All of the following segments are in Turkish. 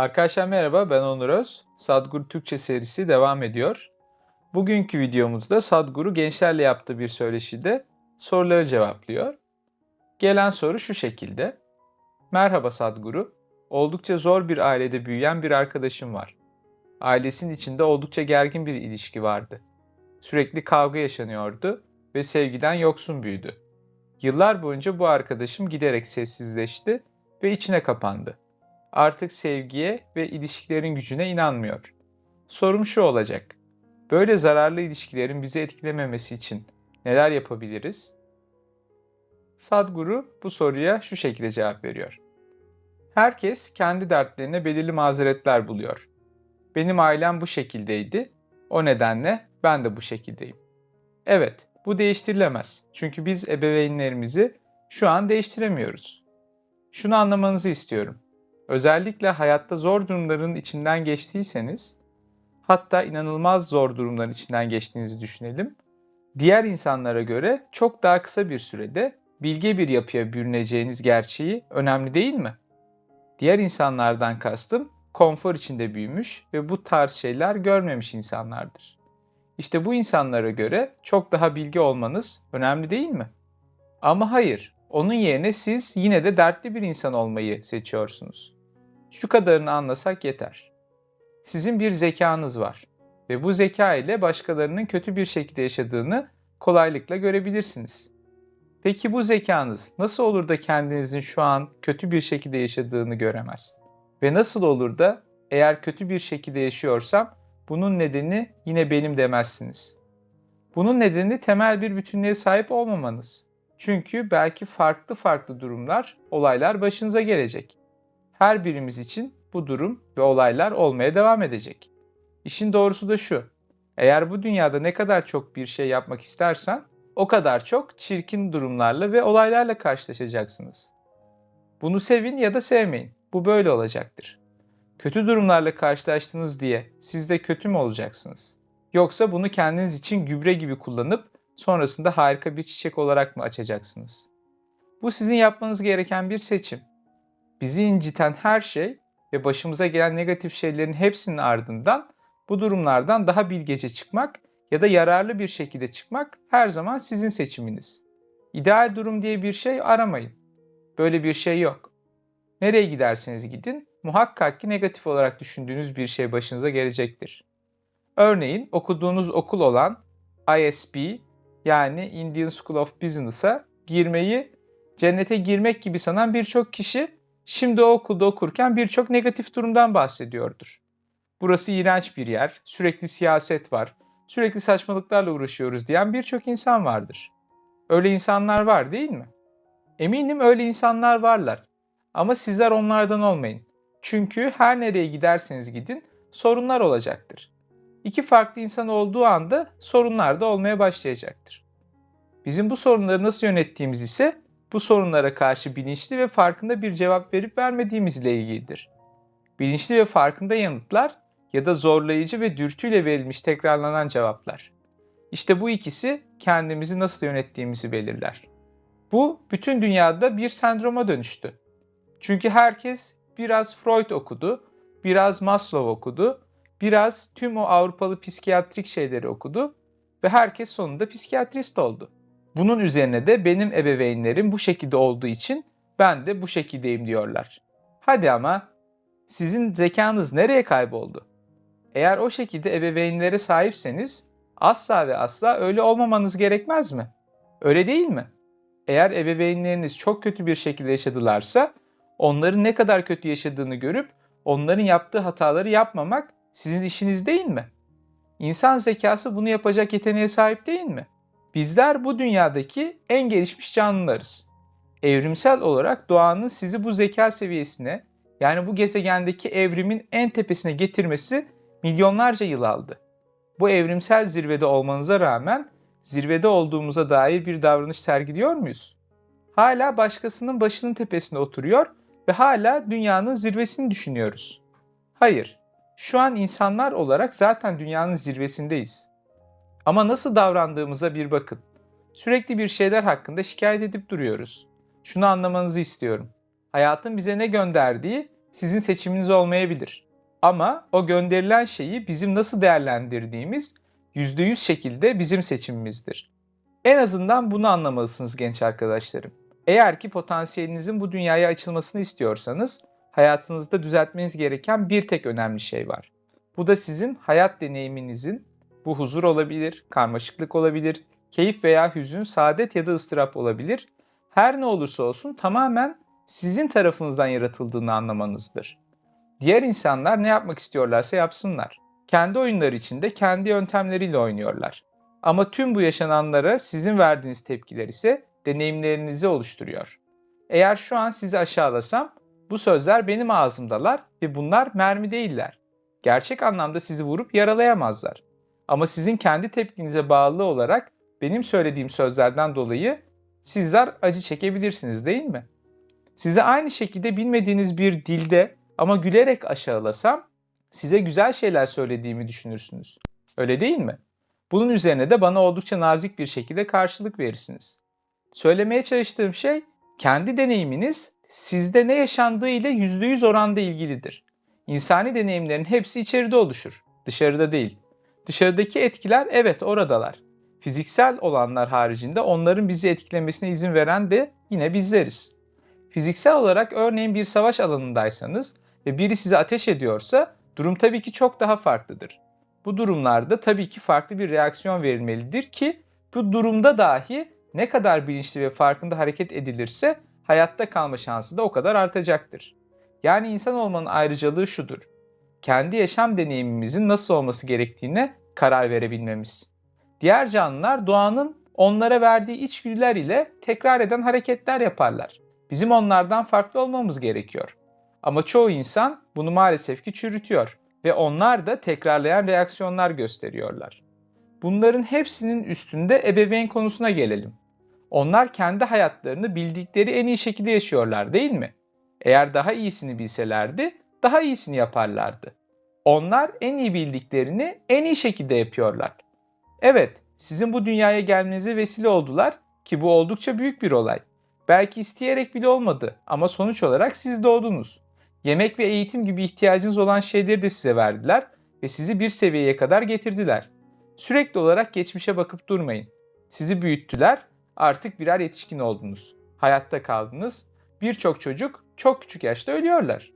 Arkadaşlar merhaba ben Onur Öz. Sadguru Türkçe serisi devam ediyor. Bugünkü videomuzda Sadguru gençlerle yaptığı bir söyleşide soruları cevaplıyor. Gelen soru şu şekilde. Merhaba Sadguru. Oldukça zor bir ailede büyüyen bir arkadaşım var. Ailesinin içinde oldukça gergin bir ilişki vardı. Sürekli kavga yaşanıyordu ve sevgiden yoksun büyüdü. Yıllar boyunca bu arkadaşım giderek sessizleşti ve içine kapandı artık sevgiye ve ilişkilerin gücüne inanmıyor. Sorum şu olacak. Böyle zararlı ilişkilerin bizi etkilememesi için neler yapabiliriz? Sadguru bu soruya şu şekilde cevap veriyor. Herkes kendi dertlerine belirli mazeretler buluyor. Benim ailem bu şekildeydi. O nedenle ben de bu şekildeyim. Evet, bu değiştirilemez. Çünkü biz ebeveynlerimizi şu an değiştiremiyoruz. Şunu anlamanızı istiyorum. Özellikle hayatta zor durumların içinden geçtiyseniz, hatta inanılmaz zor durumların içinden geçtiğinizi düşünelim. Diğer insanlara göre çok daha kısa bir sürede bilge bir yapıya bürüneceğiniz gerçeği önemli değil mi? Diğer insanlardan kastım konfor içinde büyümüş ve bu tarz şeyler görmemiş insanlardır. İşte bu insanlara göre çok daha bilgi olmanız önemli değil mi? Ama hayır, onun yerine siz yine de dertli bir insan olmayı seçiyorsunuz. Şu kadarını anlasak yeter. Sizin bir zekanız var ve bu zeka ile başkalarının kötü bir şekilde yaşadığını kolaylıkla görebilirsiniz. Peki bu zekanız nasıl olur da kendinizin şu an kötü bir şekilde yaşadığını göremez? Ve nasıl olur da eğer kötü bir şekilde yaşıyorsam bunun nedeni yine benim demezsiniz. Bunun nedeni temel bir bütünlüğe sahip olmamanız. Çünkü belki farklı farklı durumlar, olaylar başınıza gelecek her birimiz için bu durum ve olaylar olmaya devam edecek. İşin doğrusu da şu. Eğer bu dünyada ne kadar çok bir şey yapmak istersen o kadar çok çirkin durumlarla ve olaylarla karşılaşacaksınız. Bunu sevin ya da sevmeyin. Bu böyle olacaktır. Kötü durumlarla karşılaştınız diye siz de kötü mü olacaksınız? Yoksa bunu kendiniz için gübre gibi kullanıp sonrasında harika bir çiçek olarak mı açacaksınız? Bu sizin yapmanız gereken bir seçim bizi inciten her şey ve başımıza gelen negatif şeylerin hepsinin ardından bu durumlardan daha bilgece çıkmak ya da yararlı bir şekilde çıkmak her zaman sizin seçiminiz. İdeal durum diye bir şey aramayın. Böyle bir şey yok. Nereye giderseniz gidin muhakkak ki negatif olarak düşündüğünüz bir şey başınıza gelecektir. Örneğin okuduğunuz okul olan ISB yani Indian School of Business'a girmeyi cennete girmek gibi sanan birçok kişi Şimdi o okulda okurken birçok negatif durumdan bahsediyordur. Burası iğrenç bir yer, sürekli siyaset var, sürekli saçmalıklarla uğraşıyoruz diyen birçok insan vardır. Öyle insanlar var değil mi? Eminim öyle insanlar varlar. Ama sizler onlardan olmayın. Çünkü her nereye giderseniz gidin sorunlar olacaktır. İki farklı insan olduğu anda sorunlar da olmaya başlayacaktır. Bizim bu sorunları nasıl yönettiğimiz ise bu sorunlara karşı bilinçli ve farkında bir cevap verip vermediğimizle ilgilidir. Bilinçli ve farkında yanıtlar ya da zorlayıcı ve dürtüyle verilmiş tekrarlanan cevaplar. İşte bu ikisi kendimizi nasıl yönettiğimizi belirler. Bu bütün dünyada bir sendroma dönüştü. Çünkü herkes biraz Freud okudu, biraz Maslow okudu, biraz tüm o Avrupalı psikiyatrik şeyleri okudu ve herkes sonunda psikiyatrist oldu. Bunun üzerine de benim ebeveynlerim bu şekilde olduğu için ben de bu şekildeyim diyorlar. Hadi ama sizin zekanız nereye kayboldu? Eğer o şekilde ebeveynlere sahipseniz asla ve asla öyle olmamanız gerekmez mi? Öyle değil mi? Eğer ebeveynleriniz çok kötü bir şekilde yaşadılarsa onların ne kadar kötü yaşadığını görüp onların yaptığı hataları yapmamak sizin işiniz değil mi? İnsan zekası bunu yapacak yeteneğe sahip değil mi? Bizler bu dünyadaki en gelişmiş canlılarız. Evrimsel olarak doğanın sizi bu zeka seviyesine yani bu gezegendeki evrimin en tepesine getirmesi milyonlarca yıl aldı. Bu evrimsel zirvede olmanıza rağmen zirvede olduğumuza dair bir davranış sergiliyor muyuz? Hala başkasının başının tepesinde oturuyor ve hala dünyanın zirvesini düşünüyoruz. Hayır, şu an insanlar olarak zaten dünyanın zirvesindeyiz. Ama nasıl davrandığımıza bir bakın. Sürekli bir şeyler hakkında şikayet edip duruyoruz. Şunu anlamanızı istiyorum. Hayatın bize ne gönderdiği sizin seçiminiz olmayabilir. Ama o gönderilen şeyi bizim nasıl değerlendirdiğimiz %100 şekilde bizim seçimimizdir. En azından bunu anlamalısınız genç arkadaşlarım. Eğer ki potansiyelinizin bu dünyaya açılmasını istiyorsanız hayatınızda düzeltmeniz gereken bir tek önemli şey var. Bu da sizin hayat deneyiminizin bu huzur olabilir, karmaşıklık olabilir, keyif veya hüzün, saadet ya da ıstırap olabilir. Her ne olursa olsun tamamen sizin tarafınızdan yaratıldığını anlamanızdır. Diğer insanlar ne yapmak istiyorlarsa yapsınlar. Kendi oyunları içinde kendi yöntemleriyle oynuyorlar. Ama tüm bu yaşananlara sizin verdiğiniz tepkiler ise deneyimlerinizi oluşturuyor. Eğer şu an sizi aşağılasam bu sözler benim ağzımdalar ve bunlar mermi değiller. Gerçek anlamda sizi vurup yaralayamazlar. Ama sizin kendi tepkinize bağlı olarak benim söylediğim sözlerden dolayı sizler acı çekebilirsiniz değil mi? Size aynı şekilde bilmediğiniz bir dilde ama gülerek aşağılasam size güzel şeyler söylediğimi düşünürsünüz. Öyle değil mi? Bunun üzerine de bana oldukça nazik bir şekilde karşılık verirsiniz. Söylemeye çalıştığım şey kendi deneyiminiz sizde ne yaşandığı ile %100 oranda ilgilidir. İnsani deneyimlerin hepsi içeride oluşur, dışarıda değil. Dışarıdaki etkiler evet oradalar. Fiziksel olanlar haricinde onların bizi etkilemesine izin veren de yine bizleriz. Fiziksel olarak örneğin bir savaş alanındaysanız ve biri size ateş ediyorsa durum tabii ki çok daha farklıdır. Bu durumlarda tabii ki farklı bir reaksiyon verilmelidir ki bu durumda dahi ne kadar bilinçli ve farkında hareket edilirse hayatta kalma şansı da o kadar artacaktır. Yani insan olmanın ayrıcalığı şudur. Kendi yaşam deneyimimizin nasıl olması gerektiğine karar verebilmemiz. Diğer canlılar doğanın onlara verdiği içgüdüler ile tekrar eden hareketler yaparlar. Bizim onlardan farklı olmamız gerekiyor. Ama çoğu insan bunu maalesef ki çürütüyor ve onlar da tekrarlayan reaksiyonlar gösteriyorlar. Bunların hepsinin üstünde ebeveyn konusuna gelelim. Onlar kendi hayatlarını bildikleri en iyi şekilde yaşıyorlar değil mi? Eğer daha iyisini bilselerdi daha iyisini yaparlardı. Onlar en iyi bildiklerini en iyi şekilde yapıyorlar. Evet, sizin bu dünyaya gelmenize vesile oldular ki bu oldukça büyük bir olay. Belki isteyerek bile olmadı ama sonuç olarak siz doğdunuz. Yemek ve eğitim gibi ihtiyacınız olan şeyleri de size verdiler ve sizi bir seviyeye kadar getirdiler. Sürekli olarak geçmişe bakıp durmayın. Sizi büyüttüler, artık birer yetişkin oldunuz. Hayatta kaldınız. Birçok çocuk çok küçük yaşta ölüyorlar.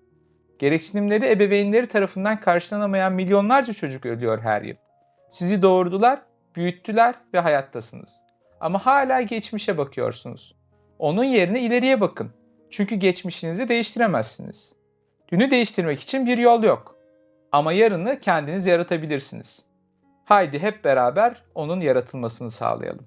Gereksinimleri ebeveynleri tarafından karşılanamayan milyonlarca çocuk ölüyor her yıl. Sizi doğurdular, büyüttüler ve hayattasınız. Ama hala geçmişe bakıyorsunuz. Onun yerine ileriye bakın. Çünkü geçmişinizi değiştiremezsiniz. Dünü değiştirmek için bir yol yok. Ama yarını kendiniz yaratabilirsiniz. Haydi hep beraber onun yaratılmasını sağlayalım.